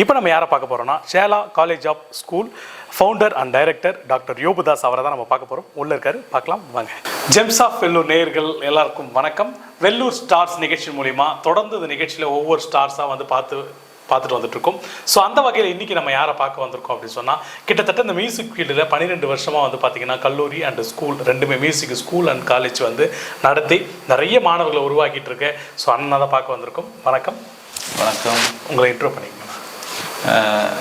இப்போ நம்ம யாரை பார்க்க போறோம்னா Shela college of school founder and director doctor Yobudas அவரை தான் நம்ம பார்க்க போறோம். உள்ள இருக்காரு. பார்க்கலாம். வாங்க. ஜெம்ஸ் ஆஃப் வெல்லூர் நேயர்கள் எல்லாருக்கும் வணக்கம். வெல்லூர் ஸ்டார்ஸ் நிகழ்ச்சி மூலிமா தொடர்ந்து இந்த நிகழ்ச்சியில் ஒவ்வொரு ஸ்டார்ஸாக வந்து பார்த்து பார்த்துட்டு வந்துட்டு இருக்கோம் ஸோ அந்த வகையில் இன்னைக்கு நம்ம யாரை பார்க்க வந்திருக்கோம் அப்படின்னு சொன்னால் கிட்டத்தட்ட இந்த மியூசிக் ஃபீல்டில் பன்னிரெண்டு வருஷமாக வந்து பார்த்தீங்கன்னா கல்லூரி அண்ட் ஸ்கூல் ரெண்டுமே மியூசிக் ஸ்கூல் அண்ட் காலேஜ் வந்து நடத்தி நிறைய மாணவர்களை உருவாக்கிட்டு இருக்கேன் ஸோ அண்ணா தான் பார்க்க வந்திருக்கோம். வணக்கம். வணக்கம். உங்களை இன்ட்ரோ பண்ணிக்கணும்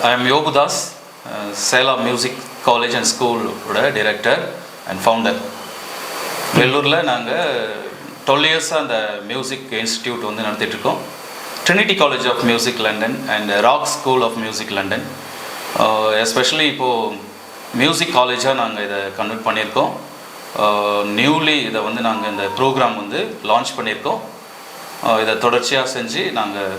I am Yogudas Sela music college and ஸ்கூலோட டைரக்டர் அண்ட் ஃபவுண்டர் வெள்ளூரில் நாங்கள் டுவெல் இயர்ஸாக அந்த மியூசிக் இன்ஸ்டிடியூட் வந்து நடத்திட்டுருக்கோம் Trinity College of Music London and Rock School of Music London especially இப்போது மியூசிக் காலேஜாக நாங்கள் இதை கன்வெர்ட் பண்ணியிருக்கோம். Uh, நியூலி இதை வந்து நாங்கள் இந்த ப்ரோக்ராம் வந்து லான்ச் பண்ணியிருக்கோம். Uh, இதை தொடர்ச்சியாக செஞ்சு நாங்கள்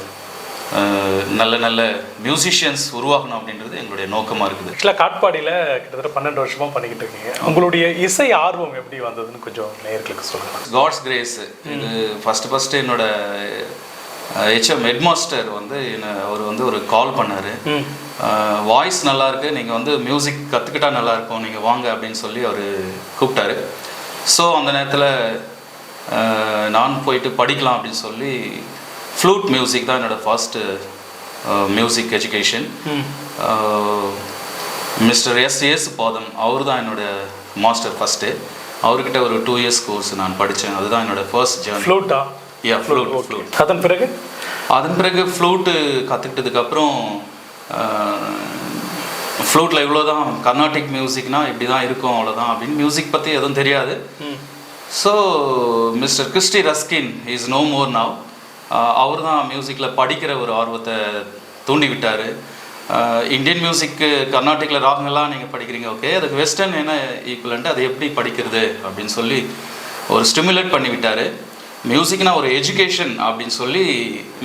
நல்ல நல்ல மியூசிஷியன்ஸ் உருவாகணும் அப்படின்றது எங்களுடைய நோக்கமாக இருக்குது. ஆக்சுவலாக காட்பாடியில் கிட்டத்தட்ட பன்னெண்டு வருஷமா பண்ணிக்கிட்டு இருக்கீங்க. உங்களுடைய இசை ஆர்வம் எப்படி வந்ததுன்னு கொஞ்சம் நேயர்களுக்கு சொல்லுங்கள் காட்ஸ் கிரேஸ் இது ஃபஸ்ட்டு ஃபஸ்ட்டு என்னோட ஹெச்எம் ஹெட்மாஸ்டர் வந்து என்ன அவர் வந்து ஒரு கால் பண்ணார். வாய்ஸ் நல்லா இருக்கு. நீங்கள் வந்து மியூசிக் கற்றுக்கிட்டா நல்லா இருக்கும். நீங்கள் வாங்க அப்படின்னு சொல்லி அவர் கூப்பிட்டாரு. ஸோ அந்த நேரத்தில் நான் போயிட்டு படிக்கலாம் அப்படின்னு சொல்லி ஃப்ளூட் மியூசிக் தான் என்னோட first music education mister S S Padam அவர் தான் என்னோட மாஸ்டர் ஃபஸ்ட்டு அவர்கிட்ட ஒரு டூ இயர்ஸ் கோர்ஸ் நான் படித்தேன் அதுதான் என்னோட ஃபர்ஸ்ட் ஜேர்னி ஃப்ளூட்டா யா ஃப்ளூட் ஃப்ளூட் அதன் பிறகு? அதன் பிறகு ஃப்ளூட்டு கற்றுக்கிட்டதுக்கப்புறம் ஃப்ளூட்டில் இவ்வளோ தான் கர்நாடிக் மியூசிக்னா இப்படி தான் இருக்கும் அவ்வளோதான் அப்படின்னு மியூசிக் பற்றி எதுவும் தெரியாது. So mister Christy Ruskin is no more now அவர் தான் மியூசிக்கில் படிக்கிற ஒரு ஆர்வத்தை தூண்டி விட்டார் இந்தியன் மியூசிக்கு கர்நாடிக்கில் ராகங்கள்லாம் நீங்கள் படிக்கிறீங்க ஓகே அதுக்கு வெஸ்டர்ன் என்ன ஈக்குவலன்ட்டு அதை எப்படி படிக்கிறது அப்படின்னு சொல்லி ஒரு ஸ்டிமுலேட் பண்ணி விட்டார் மியூசிக்னா ஒரு எஜுகேஷன் அப்படின்னு சொல்லி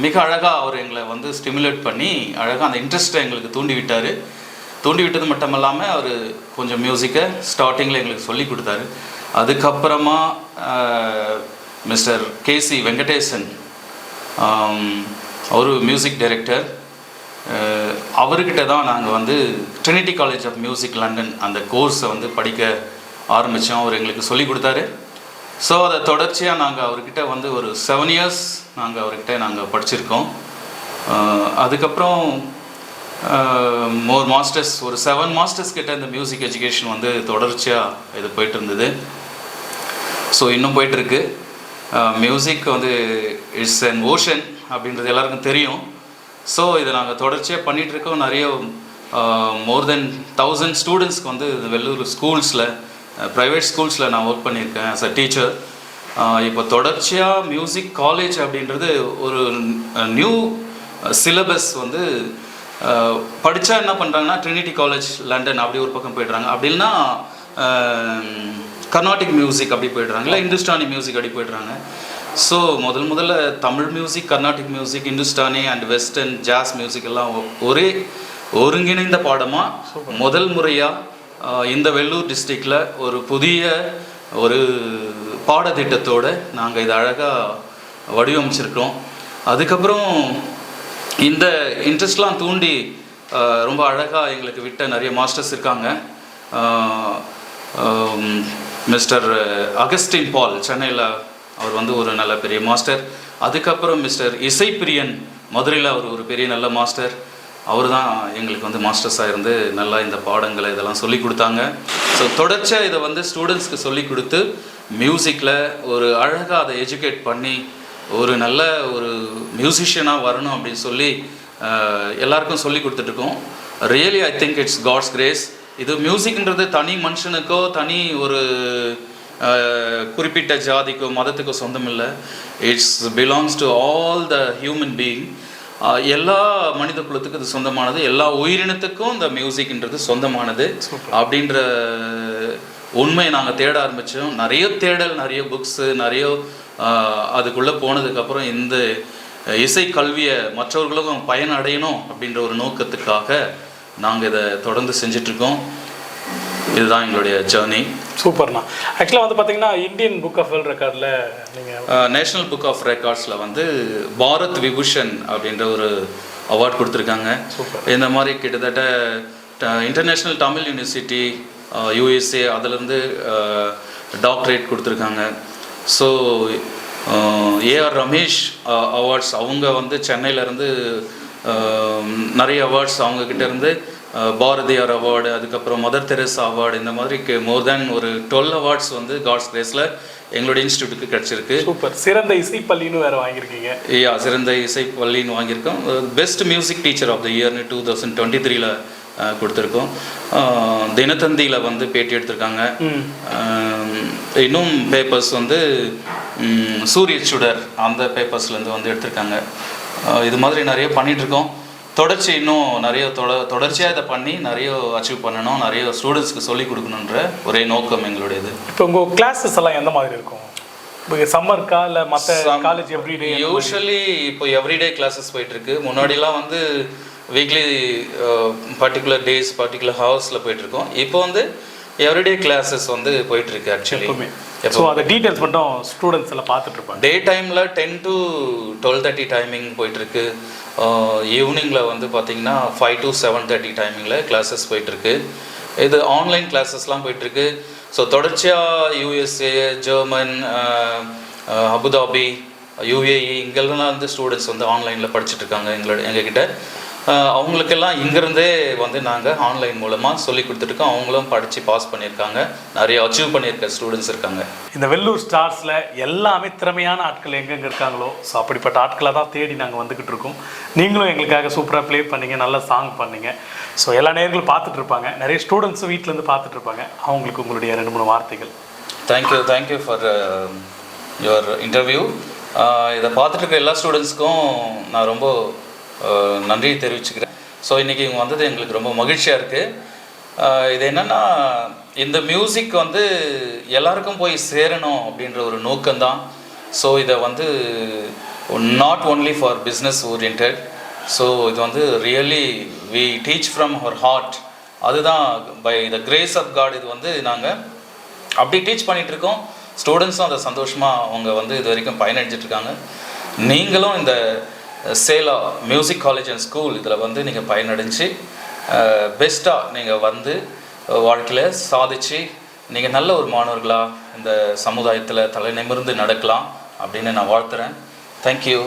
மிக அழகாக அவர் எங்களை வந்து ஸ்டிமுலேட் பண்ணி அழகாக அந்த இன்ட்ரெஸ்ட்டை எங்களுக்கு தூண்டி விட்டார் தூண்டி விட்டது மட்டும் இல்லாமல் அவர் கொஞ்சம் மியூசிக்கை ஸ்டார்டிங்கில் எங்களுக்கு சொல்லி கொடுத்தாரு. அதுக்கப்புறமா மிஸ்டர் கேசி வெங்கடேசன் அவர் மியூசிக் டைரக்டர் அவர்கிட்ட தான் நாங்கள் வந்து Trinity College of Music London அந்த கோர்ஸை வந்து படிக்க ஆரம்பித்தோம் அவர் எங்களுக்கு சொல்லிக் கொடுத்தாரு. ஸோ அதை தொடர்ச்சியாக நாங்கள் அவர்கிட்ட வந்து ஒரு செவன் இயர்ஸ் நாங்கள் அவர்கிட்ட நாங்கள் படிச்சிருக்கோம். அதுக்கப்புறம் மோர் மாஸ்டர்ஸ் ஒரு செவன் மாஸ்டர்ஸ் கிட்ட இந்த மியூசிக் எஜுகேஷன் வந்து தொடர்ச்சியாக இது போயிட்டு இருந்தது. ஸோ இன்னும் போயிட்டுருக்கு மியூசிக் வந்து இட்ஸ் அன் ஓஷன் அப்படின்றது எல்லாருக்கும் தெரியும். ஸோ இதை நாங்கள் தொடர்ச்சியாக பண்ணிகிட்ருக்கோம் நிறைய மோர் தென் தௌசண்ட் ஸ்டூடெண்ட்ஸ்க்கு வந்து வெள்ளூர் ஸ்கூல்ஸில் ப்ரைவேட் ஸ்கூல்ஸில் நான் ஒர்க் பண்ணியிருக்கேன் ஆஸ் அ டீச்சர் இப்போ தொடர்ச்சியாக மியூசிக் காலேஜ் அப்படின்றது ஒரு நியூ சிலபஸ் வந்து படித்தா என்ன பண்ணுறாங்கன்னா ட்ரினிட்டி காலேஜ் லண்டன் அப்படி ஒரு பக்கம் போயிடுறாங்க. அப்படின்னா கர்நாடிக் மியூசிக் அப்படி போயிடுறாங்க. இல்லை இந்துஸ்தானி மியூசிக் அப்படி போயிடுறாங்க. ஸோ முதல் முதல்ல Tamil music Carnatic music Hindustani and western jazz music எல்லாம் ஒரே ஒருங்கிணைந்த பாடமாக முதல் முறையாக இந்த வெள்ளூர் டிஸ்ட்ரிக்டில் ஒரு புதிய ஒரு பாடத்திட்டத்தோடு நாங்கள் இதை அழகாக வடிவமைச்சிருக்கோம் அதுக்கப்புறம் இந்த இன்ட்ரெஸ்ட்லாம் தூண்டி ரொம்ப அழகாக எங்களுக்கு விட்ட நிறைய மாஸ்டர்ஸ் இருக்காங்க. மிஸ்டர் அகஸ்டின் பால் சென்னையில் அவர் வந்து ஒரு நல்ல பெரிய மாஸ்டர் அதுக்கப்புறம் மிஸ்டர் இசைப்பிரியன் மதுரையில் அவர் ஒரு பெரிய நல்ல மாஸ்டர் அவர் தான் எங்களுக்கு வந்து மாஸ்டர்ஸாக இருந்து நல்லா இந்த பாடங்களை இதெல்லாம் சொல்லி கொடுத்தாங்க. ஸோ தொடர்ச்சியாக இதை வந்து ஸ்டூடெண்ட்ஸ்க்கு சொல்லி கொடுத்து மியூசிக்கில் ஒரு அழகாக அதை எஜுகேட் பண்ணி ஒரு நல்ல ஒரு மியூசிஷியனாக வரணும் அப்படின்னு சொல்லி எல்லாருக்கும் சொல்லி கொடுத்துட்ருக்கோம் really I think it's God's grace இது மியூசிக்ன்றது தனி மனுஷனுக்கோ தனி ஒரு குறிப்பிட்ட ஜாதிக்கோ மதத்துக்கோ சொந்தம் இல்லை it's belongs to all the human being எல்லா மனித குலத்துக்கும் இது சொந்தமானது. எல்லா உயிரினத்துக்கும் இந்த மியூசிக்ன்றது சொந்தமானது. அப்படின்ற உண்மையை நாங்கள் தேட ஆரம்பித்தோம் நிறைய தேடல் நிறைய புக்ஸு நிறைய அதுக்குள்ளே போனதுக்கப்புறம் இந்த இசை கல்வியை மற்றவர்களுக்கும் பயன் அடையணும் அப்படின்ற ஒரு நோக்கத்துக்காக நாங்கள் இதை தொடர்ந்து செஞ்சிட்ருக்கோம். இதுதான் எங்களுடைய ஜேர்னி சூப்பர்ண்ணா. ஆக்சுவலாக வந்து பார்த்தீங்கன்னா இந்தியன் புக் ஆஃப் வேர்ல்ட் ரெக்கார்டில் நீங்கள் நேஷனல் புக் ஆஃப் ரெக்கார்ட்ஸில் வந்து பாரத் விபூஷன் அப்படின்ற ஒரு அவார்ட் கொடுத்துருக்காங்க. இந்த மாதிரி கிட்டத்தட்ட இன்டர்நேஷ்னல் தமிழ் யூனிவர்சிட்டி யூஎஸ்ஏ அதுலேருந்து டாக்டரேட் கொடுத்துருக்காங்க. So A R Ramesh awards அவங்க வந்து சென்னையிலேருந்து நிறைய அவார்ட்ஸ் அவங்கக்கிட்ட இருந்து பாரதியார் அவார்டு அதுக்கப்புறம் மதர் தெரேசா அவார்டு இந்த மாதிரி மோர் தேன் ஒரு டுவெல் அவார்ட்ஸ் வந்து காட்ஸ் கிரேஸில் எங்களோட இன்ஸ்டியூட்டுக்கு கிடச்சிருக்கு. சூப்பர். சிறந்த இசைப்பள்ளின்னு வேற வாங்கியிருக்கீங்க. யா சிறந்த இசை பள்ளின்னு வாங்கியிருக்கோம் best music teacher of the இயர்னு two thousand twenty த்ரீல கொடுத்துருக்கோம். தினத்தந்தியில் வந்து பேட்டி எடுத்திருக்காங்க. இன்னும் பேப்பர்ஸ் வந்து சூரிய சுடர் அந்த பேப்பர்ஸ்லேருந்து வந்து எடுத்திருக்காங்க. இது மாதிரி நிறைய பண்ணிட்டு இருக்கோம் தொடர்ச்சி இன்னும் நிறைய தொட தொடர்ச்சியாக இதை பண்ணி நிறைய அச்சீவ் பண்ணணும் நிறைய ஸ்டூடெண்ட்ஸ்க்கு சொல்லிக் கொடுக்கணுன்ற ஒரே நோக்கம் எங்களுடையது. இப்போ உங்கள் கிளாஸஸ் எல்லாம் எந்த மாதிரி இருக்கும்? இப்போ சம்மருக்கா இல்லை மற்ற காலேஜ் எவ்ரிடே யூஸ்வலி இப்போ எவ்ரிடே கிளாஸஸ் போயிட்டு இருக்கு முன்னாடிலாம் வந்து வீக்லி பர்டிகுலர் டேஸ் பர்டிகுலர் ஹவர்ஸில் போயிட்டு இருக்கோம் இப்போ வந்து எவ்ரிடே கிளாஸஸ் வந்து போயிட்டு இருக்கு ஆக்சுவலி ஸோ அந்த டீட்டெயில்ஸ் மட்டும் ஸ்டூடெண்ட்ஸ் எல்லாம் பார்த்துட்டு இருப்பாங்க டே டைமில் ten to twelve thirty timing போயிட்டுருக்கு. ஈவினிங்கில் வந்து பார்த்தீங்கன்னா ஃபைவ் டு செவன் தேர்ட்டி டைமிங்கில் கிளாஸஸ் போயிட்டுருக்கு. இது ஆன்லைன் கிளாஸஸ்லாம் போயிட்டுருக்கு. ஸோ தொடர்ச்சியாக யூஎஸ்ஏ ஜெர்மன் அபுதாபி யுஏஇ இங்கெல்லாம் வந்து ஸ்டூடெண்ட்ஸ் வந்து ஆன்லைனில் படிச்சுட்டு இருக்காங்க எங்களோட எங்ககிட்ட. அவங்களுக்கெல்லாம் இங்கேருந்தே வந்து நாங்கள் ஆன்லைன் மூலமாக சொல்லி கொடுத்துட்ருக்கோம் அவங்களும் படித்து பாஸ் பண்ணியிருக்காங்க. நிறைய அச்சீவ் பண்ணியிருக்க ஸ்டூடெண்ட்ஸ் இருக்காங்க. இந்த வெள்ளூர் ஸ்டார்ஸில் எல்லாமே திறமையான ஆட்கள் எங்கெங்கே இருக்காங்களோ ஸோ அப்படிப்பட்ட ஆட்களை தான் தேடி நாங்கள் வந்துக்கிட்டு இருக்கோம். நீங்களும் எங்களுக்காக சூப்பராக ப்ளே பண்ணீங்க நல்ல சாங் பண்ணீங்க. ஸோ எல்லா நேர்களும் பார்த்துட்டு இருப்பாங்க. நிறைய ஸ்டூடெண்ட்ஸும் வீட்டிலேருந்து பார்த்துட்டு இருப்பாங்க. அவங்களுக்கு உங்களுடைய ரெண்டு மூணு வார்த்தைகள். Thank you thank you for your interview இதை பார்த்துட்டு இருக்க எல்லா ஸ்டூடெண்ட்ஸ்க்கும் நான் ரொம்ப நன்றியை நன்றி தெரிவிச்சுக்கிறேன். ஸோ இன்றைக்கி இவங்க வந்தது எங்களுக்கு ரொம்ப மகிழ்ச்சியாக இருக்குது இது என்னென்னா இந்த மியூசிக் வந்து எல்லாருக்கும் போய் சேரணும் அப்படின்ற ஒரு நோக்கம்தான். ஸோ இதை வந்து not only for business orient so இது வந்து really we teach from our heart அதுதான் by the grace of God இது வந்து நாங்கள் அப்படி டீச் பண்ணிகிட்ருக்கோம் இருக்கோம். ஸ்டூடெண்ட்ஸும் அதை சந்தோஷமாக அவங்க வந்து இது வரைக்கும் பயனடைஞ்சிட்ருக்காங்க நீங்களும் இந்த Sela music college and school இதில் வந்து நீங்கள் பயனடைஞ்சு பெஸ்ட்டாக நீங்கள் வந்து வாழ்க்கையில் சாதிச்சு நீங்கள் நல்ல ஒரு மாணவர்களாக இந்த சமுதாயத்தில் தலை நிமிர்ந்து நடக்கலாம் அப்படின்னு நான் வாழ்த்துறேன். தேங்க்யூ